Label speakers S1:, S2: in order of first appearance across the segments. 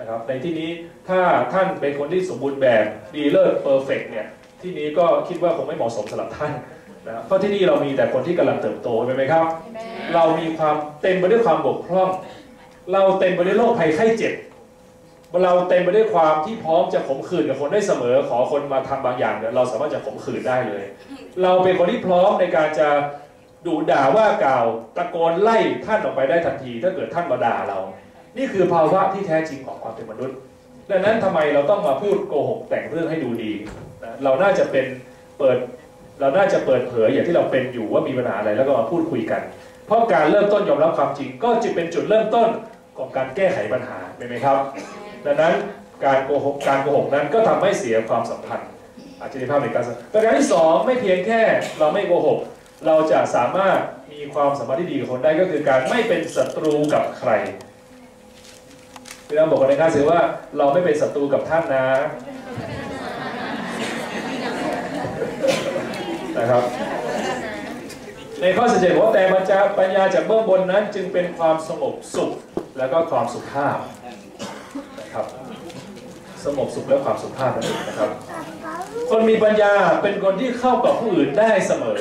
S1: นะครับในที่นี้ถ้าท่านเป็นคนที่สมบูรณ์แบบดีเลิศเพอร์เฟกเนี่ยที่นี้ก็คิดว่าคงไม่เหมาะสมสำหรับท่านนะเพราะที่นี่เรามีแต่คนที่กำลังเติบโตใช่ไหมครับ เรามีความเต็มไปด้วยความบกพร่อง เราเต็มไปด้วยโรคภัยไข้เจ็บ เราเต็มไปด้วยความที่พร้อมจะขมขื่นกับคนได้เสมอ ขอคนมาทำบางอย่างเนี่ยเราสามารถจะขมขื่นได้เลย เราเป็นคนที่พร้อมในการจะดุด่าว่ากล่าวตะโกนไล่ท่านออกไปได้ทันที ถ้าเกิดท่านมาด่าเรา นี่คือภาวะที่แท้จริงของความเป็นมนุษย์ ดังนั้นทำไมเราต้องมาพูดโกหกแต่งเรื่องให้ดูดีนะเราน่าจะเป็นเปิด เราน่าจะเปิดเผยอย่างที่เราเป็นอยู่ว่ามีปัญหาอะไรแล้วก็มาพูดคุยกัน เพราะการเริ่มต้นยอมรับความจริง ก็จะเป็นจุดเริ่มต้นของการแก้ไขปัญหาเป็นไหมครับ ดังนั้นการโกหกการโกหกนั้นก็ทำให้เสียความสัมพันธ์อาจจะมีภาพในการสัมประการที่สองไม่เพียงแค่เราไม่โกหก เราจะสามารถมีความสัมพันธ์ที่ดีกับคนได้ก็คือการไม่เป็นศัตรูกับใคร พี่น้องบอกกันในค่าสือว่าเราไม่เป็นศัตรูกับท่านนะนะครับในข้อสิบเจ็ดบอกว่าแต่ปัญญาปัญญาจากเบื้องบนนั้นจึงเป็นความสงบสุขแล้วก็ความสุภาพนะครับสงบสุขและความสุภาพนั่นเองนะครับ คนมีปัญญาเป็นคนที่เข้ากับผู้อื่นได้เสมอ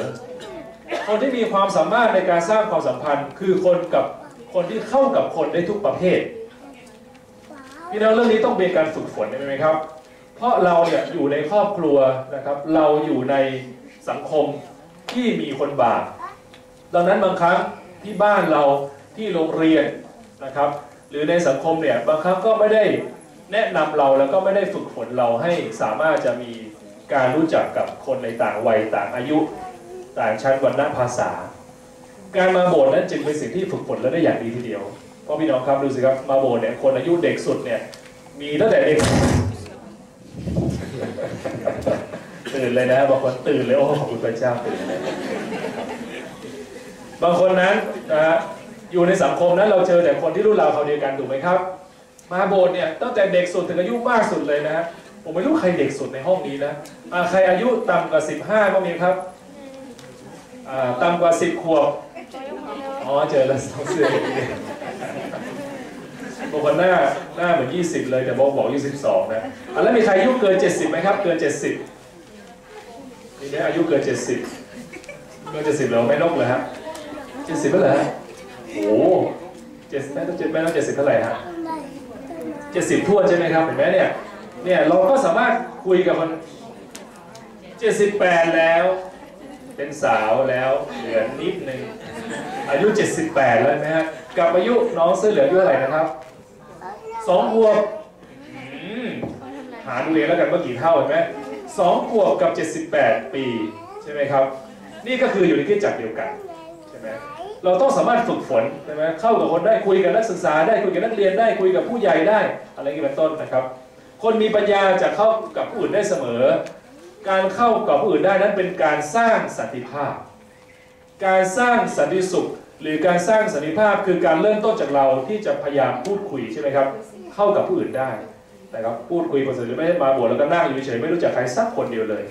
S1: คนที่มีความสามารถในการสร้างความสัมพันธ์ คือคนกับคนที่เข้ากับคนได้ทุกประเภท พี่น้องเรื่องนี้ต้องเป็นการฝึกฝนใช่ไหมครับ เพราะเราเนี่ยอยู่ในครอบครัวนะครับ เราอยู่ในสังคมที่มีคนบาปดังนั้นบางครั้งที่บ้านเราที่โรงเรียนนะครับ หรือในสังคมเนี่ยบางครั้งก็ไม่ได้แนะนำเราแล้วก็ไม่ได้ฝึกฝนเราให้สามารถจะมีการรู้จักกับคนในต่างวัยต่างอายุต่างชั้นวรรณะภาษา การมาโบสถ์นั้นจึงเป็นสิ่งที่ฝึกฝนและได้อย่างดีทีเดียว พราะพี่น้องครับดูสิครับมาโบสถ์เนี่ยคนอายุเด็กสุดเนี่ยมีตั้งแต่เด็กตื่นเลยนะบางคนตื่นเลยโอ้ขอบคุณพระเจ้าตื่นเลยบางคนนั้นนะฮะอยู่ในสังคมนั้นเราเจอแต่คนที่รุ่นเราเขาเดียวกันถูกไหมครับ มาโบสถ์เนี่ยตั้งแต่เด็กสุดถึงอายุมากสุดเลยนะฮะผมไม่รู้ใครเด็กสุดในห้องนี้นะอ่าใครอายุต่ำกว่า 15ก็มีครับต่ำกว่า 10 ขวบ อ๋อ เจอแล้วสองเสื้อ บางคนหน้าหน้าเหมือน 20 เลยแต่บอกบอก 22 นะอะแล้วมีใครอายุเกิน 70ไหมครับ เกิน 70มีไหมอายุเกิน 70 เกิน 70แล้วไม่นกเลยฮะเจ็ดสิบเท่าไหร่ฮะโอ้เจ็ดแม่ต้องเจ็ดแม่ต้องเจ็ดสิบเท่าไหร่ฮะเจ็ดสิบทั่วใช่ไหมครับเห็นไหมเนี่ยเนี่ยเราก็สามารถคุยกับมันเจ็ดสิบแปดแล้ว เป็นสาวแล้วเหลือนิดนึงอายุเจ็ดสิบแปดแล้วนะฮะกับอายุน้องเสื้อเหลืองอายุเท่าไหร่นะครับ สองขวบอืมหาดูเองแล้วกันว่ากี่เท่าเห็นไหมสองขวบกับเจ็ดสิบแปดปี ใช่ไหมครับ นี่ก็คืออยู่ในคริสตจักรเดียวกันใช่ไหมเราต้องสามารถฝึกฝนใช่ไหมเข้ากับคนได้คุยกับนักศึกษาได้คุยกับนักเรียนได้คุยกับผู้ใหญ่ได้ อะไรอย่างนี้เป็นต้นนะครับ คนมีปัญญาจะเข้ากับผู้อื่นได้เสมอ การเข้ากับผู้อื่นได้นั้นเป็นการสร้างสันติภาพ การสร้างสันติสุข หรือการสร้างสันติภาพคือการเริ่มต้นจากเราที่จะพยายามพูดคุยใช่ไหมครับ เข้ากับผู้อื่นได้นะครับพูดคุยคนอื่นไม่ใช่มาบวชแล้วก็นั่งอยู่เฉยไม่รู้จักใครสักคนเดียวเลย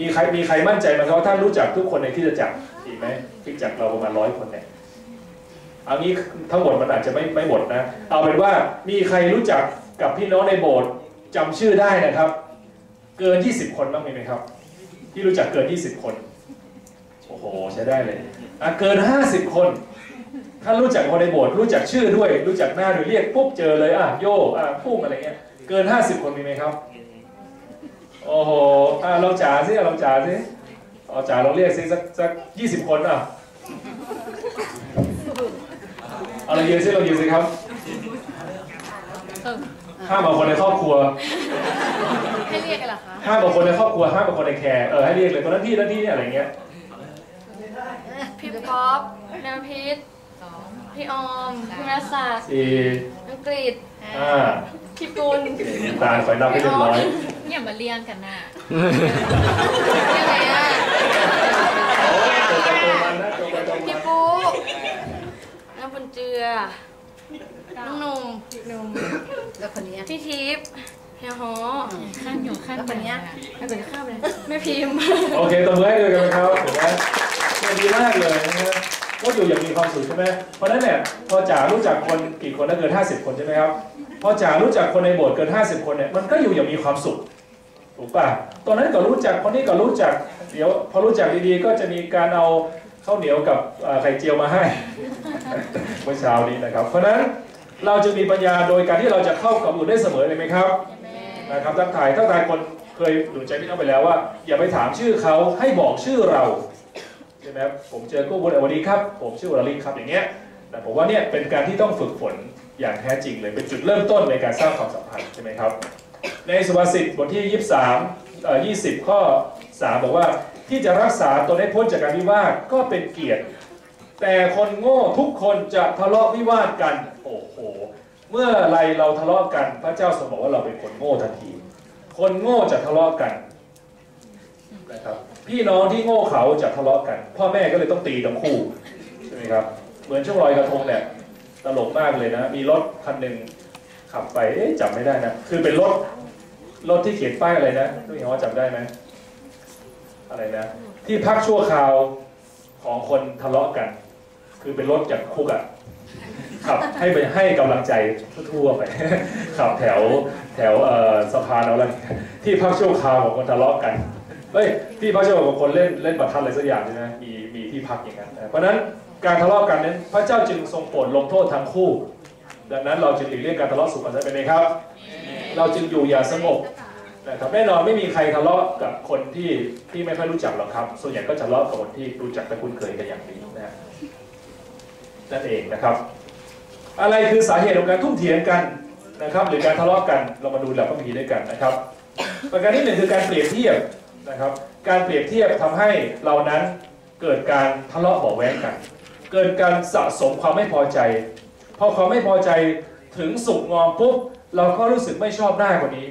S1: มีใครมีใครมั่นใจไหมครับว่าท่านรู้จักทุกคนในคริสตจักรอีกไหมคริสตจักเราประมาณร้อยคนเนี่ยเอางี้ทั้งหมดมันอาจจะไม่ไม่หมดนะ เอาเป็นว่ามีใครรู้จักกับพี่น้องในโบสถ์จำชื่อได้นะครับ เกิน 20 คนบ้างมีไหมครับ ที่รู้จักเกิน 20 คน โอ้โหใช้ได้เลยอะเกิน 50 คน ถ้ารู้จักคนในโบสถ์รู้จักชื่อด้วย รู้จักหน้าด้วยเรียกปุ๊บเจอเลยอะโยอะปุ้งอะไรเงี้ยเกิน 50 คนมีไหมครับ โอ้โหอะลองจ่าสิลองจ่าสิเอาจ่าลองเรียกสิสักสักยี่สิบคนอะเอาลองยืนสิลองยืนสิครับห้ามเอาคนในครอบครัว
S2: ให้เรียกกันเหรอคะ
S1: ห้ามเอาคนในครอบครัวห้ามเอาคนในแคร์เออให้เรียกเลยคนนั้นพี่นั้นพี่เนี่ยอะไรเงี้ย
S2: พี่ ป๊อปแนวพิษพี่ออมพี่แมสซา
S1: สี่
S2: อังกฤษ
S1: ห้า
S2: พี่กุล
S1: ตาคอยนับให้เรียบร้อย
S3: อย่ามาเรียงกันนะ
S2: ยังไงอะ
S1: โอ้ยตัวไปตัวมันนะตัวไปตัวมั
S2: พี่
S1: น
S2: ปุ๊น้ำบุญเจือน้องหนุ่มหนุ่ม
S4: แล้วคนนี้
S2: พี่ทิพย์เฮียฮอ
S3: ข้างอยู่ข้าง
S4: แล้วคนเนี้ย
S2: ไม่เป็นข้าวเลยแม่พิมพ์
S1: โอเคตบมือให้ด้วยกันนะครับ เห็นไหมเนี่ยดีมากเลยนะฮะก็อยู่อย่างมีความสุขใช่ไหมเพราะฉะนั้นเนี่ยพอจ๋ารู้จักคนกี่คนถ้าเกิน 50 คนใช่ไหมครับพพอจ๋ารู้จักคนในโบสถ์เกิน 50 คนเนี่ยมันก็อยู่อย่างมีความสุขถูกป่ะตอนนั้นก็รู้จักคนนี้ก็รู้จักเดี๋ยวพอรู้จักดีๆก็จะมีการเอาข้าวเหนียวกับเอ่อไข่เจียวมาให้เมื่อเช้านี้นะครับ เพราะฉะนั้นเราจะมีปัญญาโดยการที่เราจะเข้ากับอื่นได้เสมอเลยไหมครับนะครับทักทายทักทายคนเคยหนุนใจพี่น้องไปแล้วว่า อย่าไปถามชื่อเขาให้บอกชื่อเราใช่ไหมผมเจอกู้บุญสวัสดีครับ ผมชื่อวรลิศครับอย่างเงี้ยแต่ผมว่าเนี่ยเป็นการที่ต้องฝึกฝนอย่างแท้จริงเลยเป็นจุดเริ่มต้นในการสร้างความสัมพันธ์ใช่ไหมครับ ในสุภาษิตบทที่ 23เอ่อ20 ข้อ 3 บอกว่าที่จะรักษาตนให้พ้นจากการวิวาทก็เป็นเกียรติ แต่คนโง่ทุกคนจะทะเลาะวิวาทกันโอ้โหเมื่อไรเราทะเลาะกันพระเจ้าทรงบอกว่าเราเป็นคนโง่ทันที คนโง่จะทะเลาะกัน นะครับพี่น้องที่โง่เขาจะทะเลาะกัน พ่อแม่ก็เลยต้องตีทั้งคู่ใช่ไหมครับเหมือนช่วงลอยกระทงเนี่ยตลกมากเลยนะ มีรถคันหนึ่งขับไปเอ๊ะจำไม่ได้นะคือเป็นรถรถที่เขียนป้ายอะไรนะทุกอย่างจำได้ไหมอะไรนะ ที่พักชั่วคราวของคนทะเลาะกัน คือเป็นรถจากคุกอะขับให้ไปให้กำลังใจทั่วๆไปขับแถวแถวสะพานเอาอะไรที่พักชั่วคราวของคนทะเลาะกัน เฮ้ยที่พักชั่วครางคนเล่นเล่นประทัดอะไรสักอย่างใช่ไหมมีมีที่พักอย่างนั้นนะเพราะฉะนั้นการทะเลาะกันนั้นพระเจ้าจึงทรงโปรดลงโทษทั้งคู่ ดังนั้นเราจึงหลีกเลี่ยงการทะเลาะสุขกันไปไหมครับ เราจึงอยู่อย่างสงบนะครับแน่นอนไม่มีใครทะเลาะกับคนที่ที่ไม่ค่อยรู้จักหรอกครับ ส่วนใหญ่ก็จะทะเลาะกับคนที่รู้จักและคุ้นเคยกันอย่างดีนะนั่นเองนะครับ อะไรคือสาเหตุของการทุ่มเถียงกันนะครับ หรือการทะเลาะกันเรามาดูหลักพระมีด้วยกันนะครับ ประการที่หนึ่งคือการเปรียบเทียบ นะครับ การเปรียบเทียบทำให้เรานั้นเกิดการทะเลาะเบาแว้งกัน เกิดการสะสมความไม่พอใจ พอความไม่พอใจถึงสุกงอมปุ๊บเราก็รู้สึกไม่ชอบหน้าคนนี้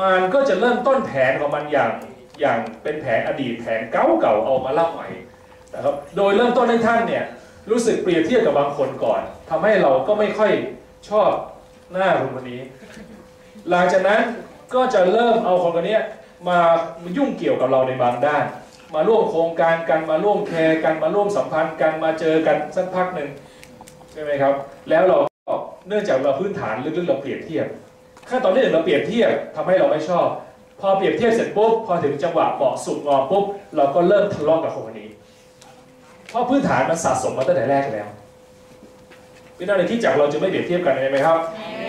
S1: มันก็จะเริ่มต้นแผนของมันอย่างอย่างเป็นแผนอดีตแผนเก่าๆเอามาเล่าใหม่นะครับ โดยเริ่มต้นให้ท่านเนี่ยรู้สึกเปรียบเทียบกับบางคนก่อนทำให้เราก็ไม่ค่อยชอบหน้าคนคนนี้ หลังจากนั้นก็จะเริ่มเอาคนคนนี้ มายุ่งเกี่ยวกับเราในบางด้าน มาร่วมโครงการกันมาร่วมแคร์กันมาร่วมสัมพันธ์กันมาเจอกันสักพักหนึ่งใช่ไหมครับ แล้วเราก็เนื่องจากเราพื้นฐานลึกๆเราเปรียบเทียบขั้นตอนที่หนึ่งเราเปรียบเทียบทำให้เราไม่ชอบ พอเปรียบเทียบเสร็จปุ๊บพอถึงจังหวะเหมาะสุดงอมปุ๊บเราก็เริ่มทะเลาะกับคนคนนี้เพราะพื้นฐานมันสะสมมาตั้งแต่แรกแล้วพี่น้องในที่จากเราจะไม่เปรียบเทียบกันใช่ไหมครับ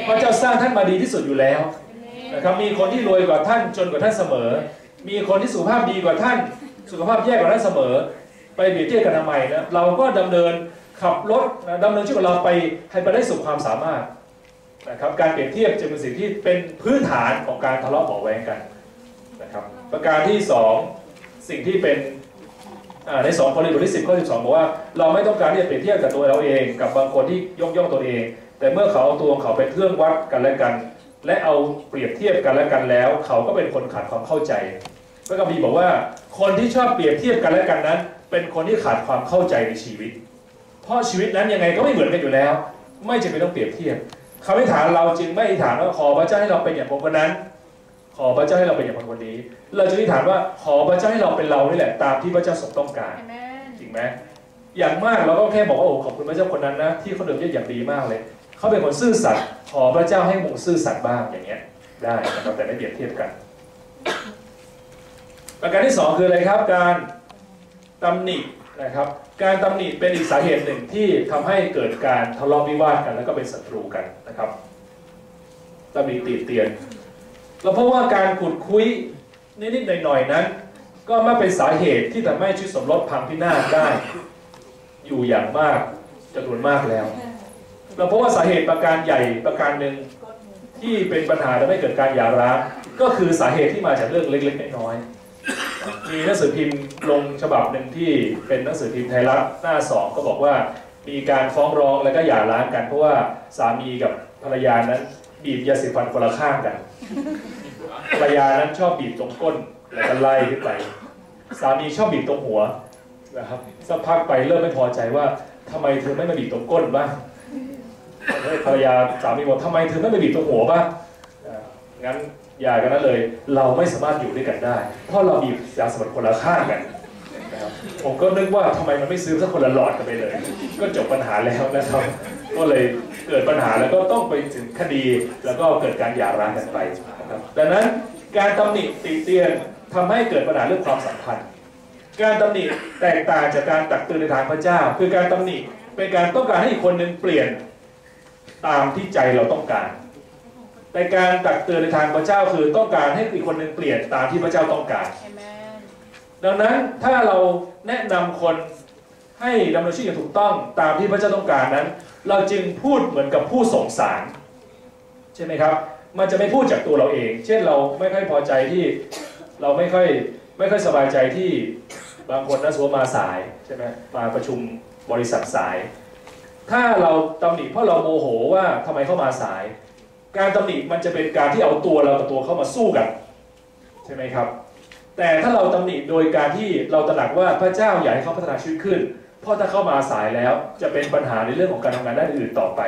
S1: พระเจ้าสร้างท่านมาดีที่สุดอยู่แล้ว นะครับมีคนที่รวยกว่าท่านจนกว่าท่านเสมอ มีคนที่สุขภาพดีกว่าท่าน สุขภาพแย่กว่าท่านเสมอ ไปเปรียบเทียบกันทำไมนะเราก็ดำเนินขับรถนะดำเนินชีวิตของเราไปให้ไปได้สุขความสามารถนะครับการเปรียบเทียบจะเป็นสิ่งที่เป็นพื้นฐานของการทะเลาะเบาะแว้งกันนะครับประการที่ 2 สิ่งที่เป็นอ่าใน2คนในบทที่10ข้อ12บอกว่าเราไม่ต้องการที่จะเปรียบเทียบกับตัวเราเอง กับบางคนที่ยกย่องตัวเอง แต่เมื่อเขาเอาตัวของเขาเป็นเครื่องวัดกันและกัน และเอาเปรียบเทียบกันและกันแล้ว เขาก็เป็นคนขาดความเข้าใจพระคัมภีร์บอกว่า คนที่ชอบเปรียบเทียบกันและกันนั้น เป็นคนที่ขาดความเข้าใจในชีวิต เพราะชีวิตนั้นยังไงก็ไม่เหมือนกันอยู่แล้ว ไม่จำเป็นต้องเปรียบเทียบคำอธิษฐานเราจึงไม่อธิษฐานว่าขอพระเจ้าให้เราเป็นอย่างผมคนนั้น ขอพระเจ้าให้เราเป็นอย่างคนคนนี้ เราจะอธิษฐานว่าขอพระเจ้าให้เราเป็นเรานี่แหละตามที่พระเจ้าทรงต้องการจริงไหมอย่างมากเราก็แค่บอกว่าโอ้ขอบคุณพระเจ้าคนนั้นนะที่เขาเดินเรียกอย่างดีมากเลย เขาเป็นคนซื่อสัตย์ขอพระเจ้าให้มงซื่อสัตย์บ้างอย่างเงี้ยได้นะครับแต่ไม่เปรียบเทียบกัน ประการที่สองคืออะไรครับการตำหนินะครับ การตำหนิเป็นอีกสาเหตุหนึ่งที่ทำให้เกิดการทะเลาะวิวาทกัน แล้วก็เป็นศัตรูกันนะครับตำหนิตีเตียนเราเพราะว่าการขุดคุยนิดๆหน่อยๆนั้น ก็มาเป็นสาเหตุที่ทำให้ชีวิตสมรสพังพินาศได้ อยู่อย่างมากจำนวนมากแล้ว เราเพราะว่าสาเหตุประการใหญ่ประการหนึ่งที่เป็นปัญหาทำให้เกิดการหย่าร้างก็คือสาเหตุที่มาจากเรื่องเล็กๆน้อยๆมีหนังสือพิมพ์ลงฉบับหนึ่งที่เป็นหนังสือพิมพ์ไทยรัฐหน้าสองก็บอกว่ามีการฟ้องร้องแล้วก็หย่าร้างกัน เพราะว่าสามีกับภรรยานั้นบีบยาสีฟันคนละข้างกัน ภรรยานั้นชอบบีบตรงก้นแล้วก็ไล่ขึ้นไปสามีชอบบีบตรงหัวนะครับสักพักไปเริ่มไม่พอใจว่าทำไมเธอไม่มาบีบตรงก้นบ้าง ภรรยาสามีบอกทำไมเธอไม่มาบีบตรงหัวบ้างงั้นย่ากันนั้นเลย เราไม่สามารถอยู่ด้วยกันได้ เพราะเราบีบยาสมุนคนละข้างกันนะครับผมก็นึกว่าทำไมมันไม่ซื้อสักคนละหลอดกันไปเลย ก็จบปัญหาแล้วนะครับ ก็เลยเกิดปัญหาแล้วก็ต้องไปถึงคดี แล้วก็เกิดการหย่าร้างกันไปนะครับดังนั้นการตำหนิติเตียนทำให้เกิดปัญหาเรื่องความสัมพันธ์ การตำหนิแตกต่างจากการตักเตือนในทางพระเจ้า คือการตำหนิเป็นการต้องการให้อีกคนหนึ่งเปลี่ยน ตามที่ใจเราต้องการแต่การตักเตือนในทางพระเจ้าคือต้องการให้อีกคนหนึ่งเปลี่ยนตามที่พระเจ้าต้องการ ดังนั้นถ้าเราแนะนำคนให้ดำเนินชีวิตอย่างถูกต้องตามที่พระเจ้าต้องการนั้น เราจึงพูดเหมือนกับผู้ส่งสารใช่ไหมครับ มันจะไม่พูดจากตัวเราเอง เช่นเราไม่ค่อยพอใจที่เราไม่ค่อยไม่ค่อยสบายใจที่บางคนนะสัวมาสายใช่ไหมมาประชุมบริษัทสาย ถ้าเราตำหนิเพราะเราโมโหว่าทำไมเข้ามาสาย การตำหนิมันจะเป็นการที่เอาตัวเรากับตัวเข้ามาสู้กันใช่ไหมครับ แต่ถ้าเราตำหนิโดยการที่เราตระหนักว่าพระเจ้าอยากให้เขาพัฒนาชีวิตขึ้น เพราะถ้าเข้ามาสายแล้วจะเป็นปัญหาในเรื่องของการทำงานด้านอื่นต่อไป